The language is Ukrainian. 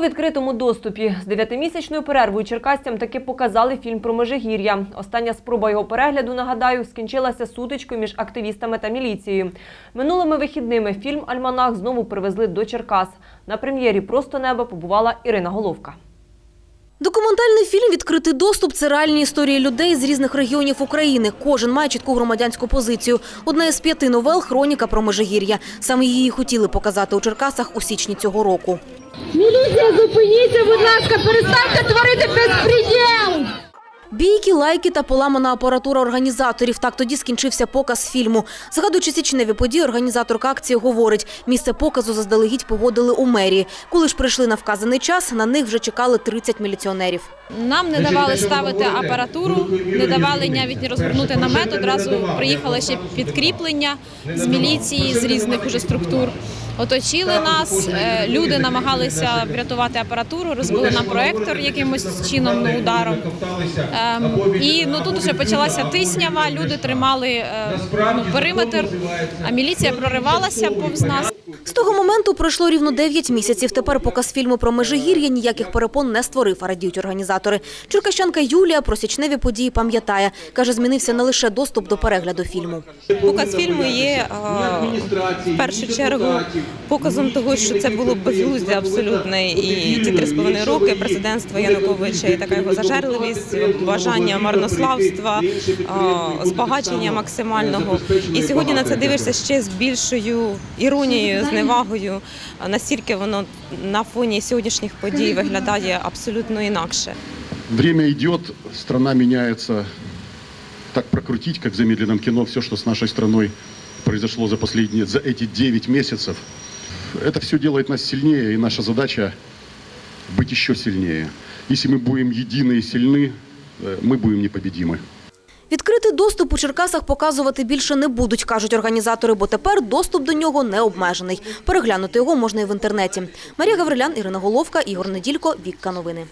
Відкритому доступі з дев'ятимісячною перервою черкасцям таки показали фільм про Межигір'я. Остання спроба його перегляду, нагадаю, скінчилася сутичкою між активістами та міліцією. Минулими вихідними фільм Альманах знову привезли до Черкас. На прем'єрі Просто небо побувала Ірина Головка. Документальний фільм Відкритий доступ це реальні історії людей з різних регіонів України. Кожен має чітку громадянську позицію. Одна із п'яти новел хроніка про Межигір'я. Саме її хотіли показати у Черкасах у січні цього року. Міліція, зупиніться, будь ласка, перестаньте творити безпреділ! Бійки, лайки та поламана апаратура організаторів. Так тоді скінчився показ фільму. Згадуючи січневі події, організаторка акції говорить, місце показу заздалегідь погодили у мерії. Коли ж прийшли на вказаний час, на них вже чекали 30 міліціонерів. Нам не давали ставити апаратуру, не давали навіть розгорнути намет. Одразу приїхали ще підкріплення з міліції, з різних уже структур. Оточили нас, е, люди намагалися врятувати апаратуру, розбили нам проектор якимось чином ну, ударом. Ем, І ну тут вже почалася тиснява. Люди тримали е, ну, периметр, а міліція проривалася повз нас. З того моменту пройшло рівно 9 місяців. Тепер показ фільму про Межигір'я ніяких перепон не створив, а радіють організатори. Черкащанка Юлія про січневі події пам'ятає. Каже, змінився не лише доступ до перегляду фільму. Показ фільму є в першу чергу показом того, що це було безглуздя абсолютне, і ті три з половиною роки президентства Януковича, і така його зажерливість, бажання марнославства, збагачення максимального. І сьогодні на це дивишся ще з більшою іронією, зневагою. А Настільки воно на фоні сьогоднішніх подій виглядає абсолютно інакше. Время идет, страна меняется. Так прокрутить, как в замедленном кино, все, что с нашей страной произошло за последние, за эти 9 месяцев, это все делает нас сильнее, и наша задача быть еще сильнее. Если мы будем едины и сильны, э, мы будем непобедимы. Відкритий доступ у Черкасах показувати більше не будуть, кажуть організатори, бо тепер доступ до нього не обмежений. Переглянути його можна і в інтернеті. Марія Гаврилян, Ірина Головка, Ігор Неділько, Вікка Новини.